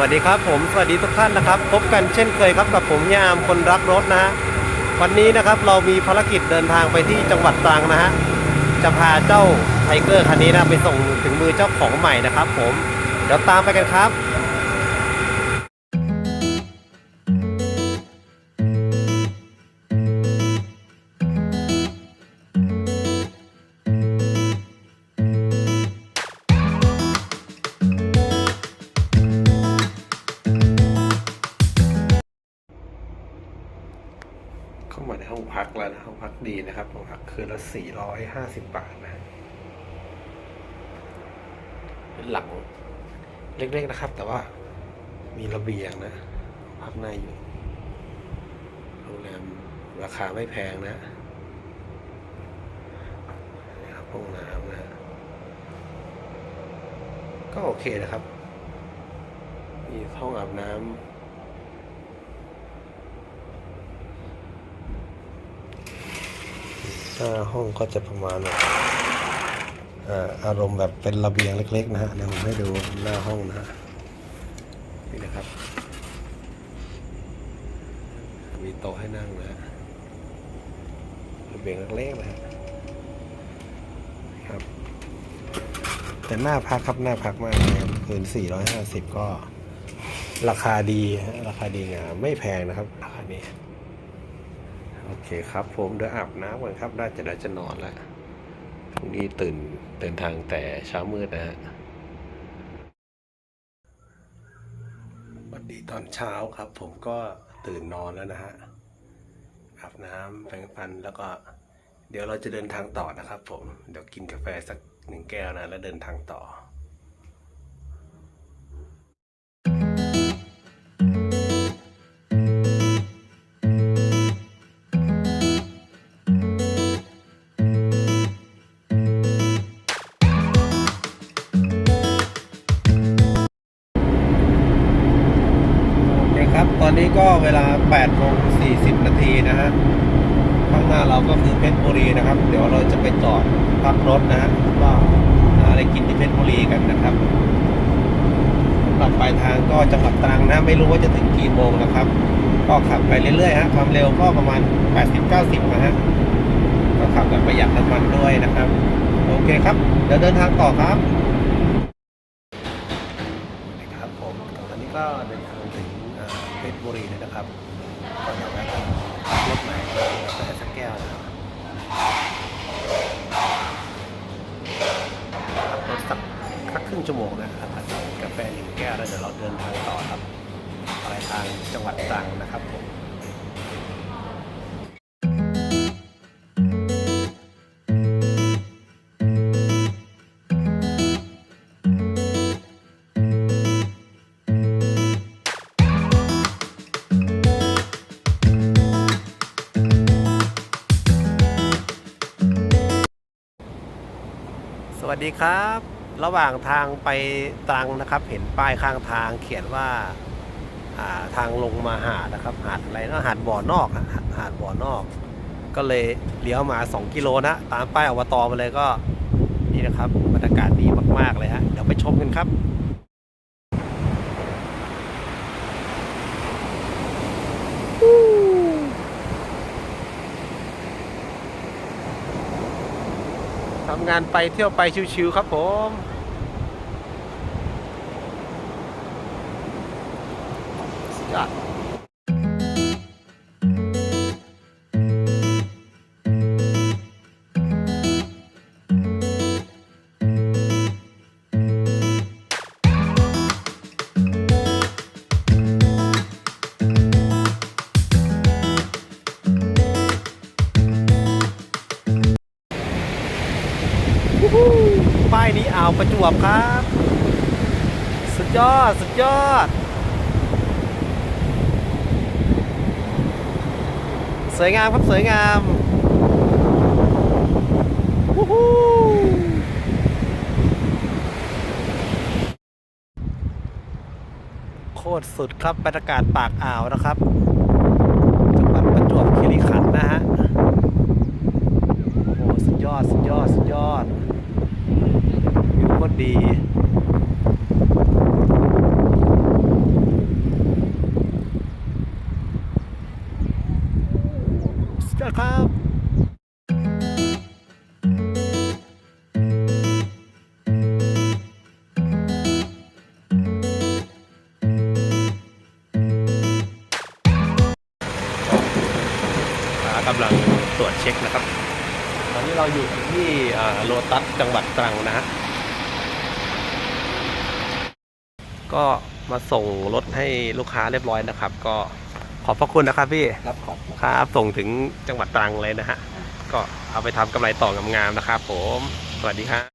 วัสดีครับผมสวัสดีทุกท่านนะครับ พบกันเช่นเคยครับกับผมยามคนรักรถนะฮะวันนี้นะครับเรามีภารกิจเดินทางไปที่จังหวัดตรังนะฮะจะพาเจ้าไทเกอร์คันนี้นะไปส่งถึงมือเจ้าของใหม่นะครับ ผมเดี๋ยวตามไปกันครับ พักแล้วนะห้องพักดีนะครับห้องพักคืนละ450บาทนะฮะเป็นหลังเล็กๆนะครับ แต่ว่ามีระเบียงนะพักในอยู่โรงแรมราคาไม่แพงนะนี่ครับห้องน้ำนะ ก็โอเคนะครับ มีห้องอาบน้ำ หน้าห้องก็จะประมาณแบบอ่าอารมณ์แบบเป็นระเบียงเล็ก ๆ นะฮะเดี๋ยวผมให้ดูหน้าห้องนะฮะนี่นะครับ มีโต๊ะให้นั่งนะฮะระเบียงเล็กๆนะฮะครับ แต่หน้าพักครับหน้าพักมากนะครับคืน450 ก็ราคาดีฮะราคาดีงามไม่แพงนะครับราคานี้ โอเคครับผมเดี๋ยวอาบน้ำก่อนครับ ได้จะได้จะนอนแล้วพรุ่งนี้ตื่นเดินทางแต่เช้ามืดนะฮะสวัสดีตอนเช้าครับ ผมก็ตื่นนอนแล้วนะฮะอาบน้ำแปรงฟันแล้วก็ เดี๋ยวเราจะเดินทางต่อนะครับ ผมเดี๋ยวกินกาแฟสักหนึ่งแก้วนะแล้วเดินทางต่อ ครับ ตอนนี้ก็เวลา8โมง40 นาทีนะฮะ ข้างหน้าเราก็คือเพชรบุรีนะครับ เดี๋ยวเราจะไปจอดพักรถนะฮะก็หาอะไรกินที่เพชรบุรีกันนะครับกลับปลายทางก็จังหวัดตรังนะ ไม่รู้ว่าจะถึงกี่โมงนะครับ ก็ขับไปเรื่อยๆฮะ ความเร็วก็ประมาณ 80-90 นะฮะ ก็ขับแบบประหยัดน้ำมันด้วยนะครับ โอเคครับ เดี๋ยวเดินทางต่อครับ ครับผมตอนนี้ก็เดินทาง บุรีเลยนะครับก็เดี๋ยวแวะกันพักรถไหม่กาแฟสักแก้วนะครับรถสักสักครึ่งชั่วโมงนะครับกาแฟหนึ่งแก้วแล้วเดี๋ยวเราเดินทางต่อครับปลายทางจังหวัดตรังนะครับผม วัสดีครับ ระหว่างทางไปตรังนะครับ เห็นป้ายข้างทางเขียนว่าาทางลงมาหาดนะครับ หาดอะไรนะหาดบ่อนอกหาดหาดบ่อนอก ก็เลยเลี้ยวมา 2 กิโลนะ ตามป้ายอบตมาเลยก็นี่นะครับบรรยากาศดีมากๆเลยฮะเดี๋ยวไปชมกันครับ ทำงานไปเที่ยวไปชิวๆครับผมสุดยอด ป้ายนี้อ่าวประจวบครับ สุดยอด สุดยอด สวยงามครับ สวยงามวู้ฮู้โคตรสุดครับบรรยากาศปากอ่าวนะครับ ดีสวัสดีครับกำลังตรวจเช็คนะครับ ตอนนี้เราอยู่ที่โลตัสจังหวัดตรังนะฮะ ก็มาส่งรถให้ลูกค้าเรียบร้อยนะครับ ก็ขอบพระคุณนะครับพี่ครับขอบครับส่งถึงจังหวัดตรังเลยนะฮะก็เอาไปทำกำไรต่องามๆนะครับ ผมสวัสดีครับ